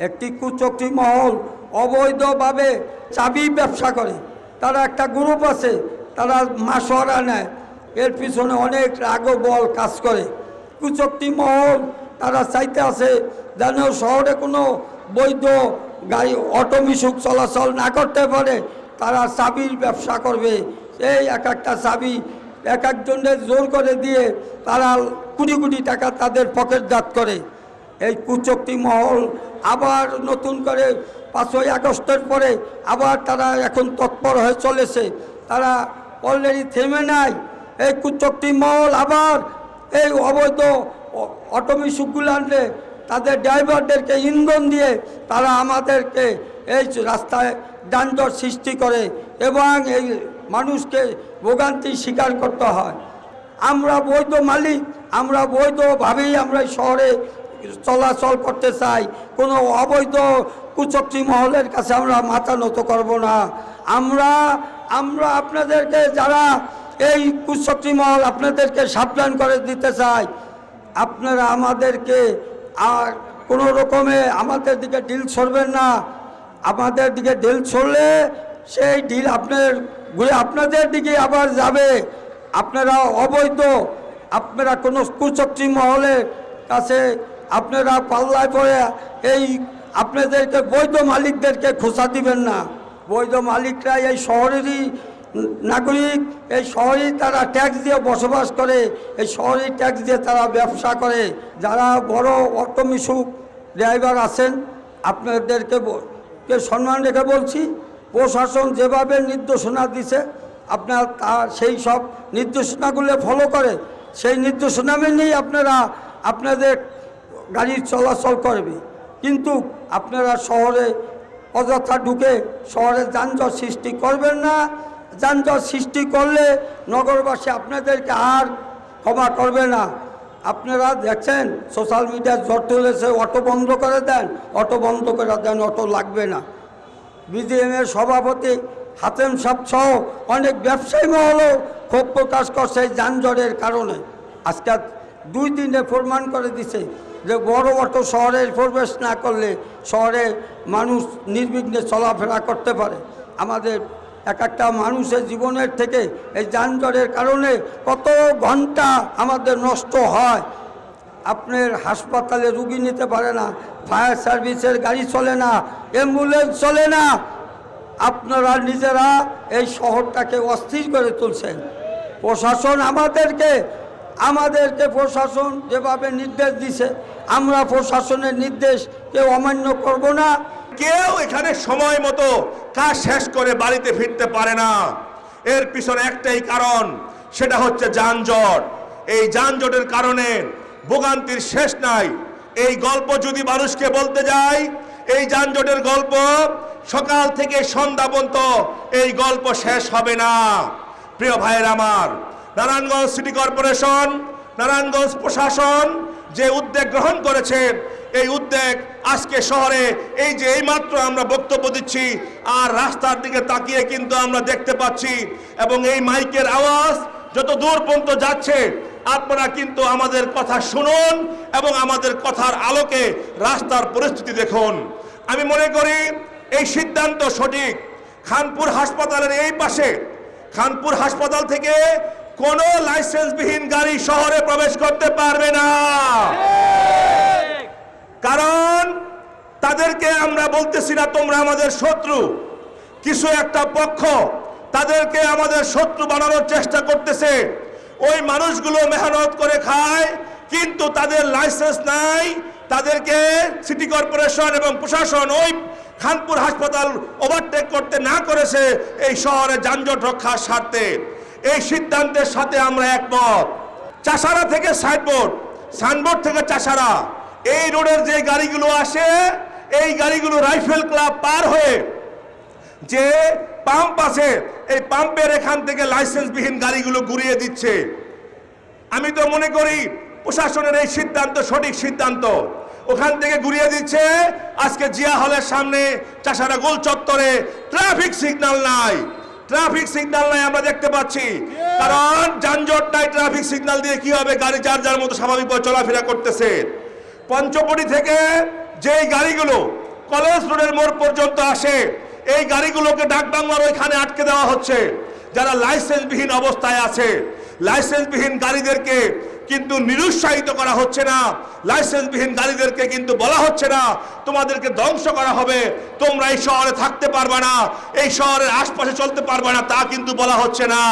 একটি কুচক্রি মহল অবৈধভাবে চাবি ব্যবসা করে। তারা একটা গ্রুপ আছে, তারা মাসোয়ারা নেয়। এর পিছনে অনেক রাগবল কাজ করে। কুচক্রি মহল তারা চাইতে আছে যেন শহরে কোনো বৈধ গাড়ি, অটো মিশুক চলাচল না করতে পারে, তারা চাবির ব্যবসা করবে। এই এক একটা চাবি এক একজনের জোর করে দিয়ে তারা কোটি কোটি টাকা তাদের পকেটজাত করে। এই কুচক্তি মহল আবার নতুন করে পাঁচই আগস্টের পরে আবার তারা এখন তৎপর হয়ে চলেছে। তারা অলরেডি থেমে নাই। এই কুচক্তি মহল আবার এই অবৈধ অ- অটোমিশুকগুলো তাদের ড্রাইভারদেরকে ইন্ধন দিয়ে তারা আমাদেরকে এই রাস্তায় যানজট সৃষ্টি করে এবং এই মানুষকে ভোগান্তির শিকার করতে হয়। আমরা বৈধ মালিক, আমরা বৈধভাবেই আমরা শহরে চলাচল করতে চাই। কোনো অবৈধ কুচক্রি মহলের কাছে আমরা মাথা নত করব না। আমরা আমরা আপনাদেরকে যারা এই কুচক্রি মহল আপনাদেরকে সাবধান করে দিতে চাই, আপনারা আমাদেরকে আর কোনো রকমে আমাদের দিকে ডিল ছড়বেন না। আমাদের দিকে ডিল ছড়লে সেই ডিল আপনার ঘুরে আপনাদের দিকে আবার যাবে। আপনারা অবৈধ, আপনারা কোনো কুচক্রি মহলের কাছে আপনারা পাল্লায় পড়ে এই আপনাদেরকে বৈধ মালিকদেরকে খোঁচা দিবেন না। বৈধ মালিকরা এই শহরেরই নাগরিক, এই শহরেই তারা ট্যাক্স দিয়ে বসবাস করে, এই শহরেই ট্যাক্স দিয়ে তারা ব্যবসা করে। যারা বড় অটো মিশুক ড্রাইভার আছেন, আপনাদেরকে কে সম্মান রেখে বলছি, প্রশাসন যেভাবে নির্দেশনা দিছে, আপনার তা সেই সব নির্দেশনাগুলো ফলো করে। সেই নির্দেশনা মেনেই আপনারা আপনাদের গাড়ি চলাচল করবে। কিন্তু আপনারা শহরে অযথা ঢুকে শহরে যানজট সৃষ্টি করবেন না। যানজট সৃষ্টি করলে নগরবাসী আপনাদেরকে আর ক্ষমা করবে না। আপনারা দেখছেন, সোশ্যাল মিডিয়ায় জট তুলেছে অটো বন্ধ করে দেন, অটো বন্ধ করে দেন, অটো লাগবে না। বিজিএমের সভাপতি হাতেম সাহ সহ অনেক ব্যবসায়ী মহলও ক্ষোভ প্রকাশ করছে যানজটের কারণে। আজকে দুই দিনে প্রমাণ করে দিছে যে বড় অটো শহরে প্রবেশ না করলে শহরে মানুষ নির্বিঘ্নে চলাফেরা করতে পারে। আমাদের এক একটা মানুষের জীবনের থেকে এই যানজটের কারণে কত ঘণ্টা আমাদের নষ্ট হয়। আপনার হাসপাতালে রুগী নিতে পারে না, ফায়ার সার্ভিসের গাড়ি চলে না, অ্যাম্বুলেন্স চলে না। আপনারা নিজেরা এই শহরটাকে অস্থির করে তুলছেন। প্রশাসন আমাদেরকে আমাদেরকে প্রশাসন যেভাবে নির্দেশ দিছে, আমরা প্রশাসনের নির্দেশ কেউ অমান্য করব না। কেউ এখানে সময় মতো কাজ শেষ করে বাড়িতে ফিরতে পারে না। এর পিছনে একটাই কারণ, সেটা হচ্ছে যানজট। এই যানজটের কারণে ভোগান্তির শেষ নাই। এই গল্প যদি মানুষকে বলতে যাই এই যানজটের গল্প সকাল থেকে সন্ধ্যা পর্যন্ত এই গল্প শেষ হবে না। প্রিয় ভাইয়ের আমার নারায়ণগঞ্জ সিটি কর্পোরেশন, নারায়ণগঞ্জ প্রশাসন যে উদ্যোগ গ্রহণ করেছে, এই উদ্যোগ আজকে শহরে এই যে এইমাত্র আমরা বক্তব্য দিচ্ছি, আর রাস্তার দিকে তাকিয়ে কিন্তু আমরা দেখতে পাচ্ছি, এবং এই মাইকের আওয়াজ যত দূর পর্যন্ত যাচ্ছে, আপনারা কিন্তু আমাদের কথা শুনুন এবং আমাদের কথার আলোকে রাস্তার পরিস্থিতি দেখুন। আমি মনে করি এই সিদ্ধান্ত সঠিক। খানপুর হাসপাতালের এই পাশে, খানপুর হাসপাতাল থেকে কোনো লাইসেন্সবিহীন গাড়ি শহরে প্রবেশ করতে পারবে না। কারণ তাদেরকে আমরা বলতেছি না তোমরা আমাদের শত্রু। কিছু একটা পক্ষ তাদেরকে আমাদের শত্রু বানানোর চেষ্টা করতেছে। ওই মানুষগুলো মেহনত করে খায়, কিন্তু তাদের লাইসেন্স নাই। তাদেরকে সিটি কর্পোরেশন এবং প্রশাসন ওই খানপুর হাসপাতাল ওভারটেক করতে না করেছে। এই শহরে যানজট রক্ষার স্বার্থে। এই সিদ্ধান্তের সাথে আমরা একমত। চাষারা থেকে সাইনবোর্ড সাইনবোর্ড থেকে চাষারা। এই রোডের যে গাড়িগুলো আসে, এই গাড়িগুলো রাইফেল ক্লাব পার হয়ে যে পাম্প আছে, এই পাম্পের এখান থেকে লাইসেন্সবিহীন গাড়িগুলো ঘুরিয়ে দিচ্ছে। আমি তো মনে করি প্রশাসনের এই সিদ্ধান্ত সঠিক সিদ্ধান্ত। ওখান থেকে ঘুরিয়ে দিচ্ছে, আজকে জিয়া হলের সামনে চাষারা গোল চত্বরে, ট্রাফিক সিগন্যাল নাই। ট্রাফিক সিগন্যাল নাই আমরা দেখতে পাচ্ছি। কারণ যানজট নাই ট্রাফিক সিগন্যাল দিয়ে কি হবে? গাড়ি যার যার মতো স্বাভাবিকভাবে চলাফেরা করতেছে। পঞ্চপটি থেকে যেই গাড়িগুলো কলেজ রোডের মোড় পর্যন্ত আসে এই গাড়িগুলোকে ডাকবাংলার ওইখানে আটকে দেওয়া হচ্ছে। যারা লাইসেন্সবিহীন অবস্থায় আছে লাইসেন্সবিহীন গাড়িদেরকে কিন্তু নিরুৎসাহিত করা হচ্ছে না। লাইসেন্সবিহীন গাড়িদেরকে কিন্তু বলা হচ্ছে না। তোমাদেরকে ধ্বংস করা হবে। তোমরা এই শহরে থাকতে পারবে না। এই শহরের আশপাশে চলতে পারবে না। তা কিন্তু বলা হচ্ছে না।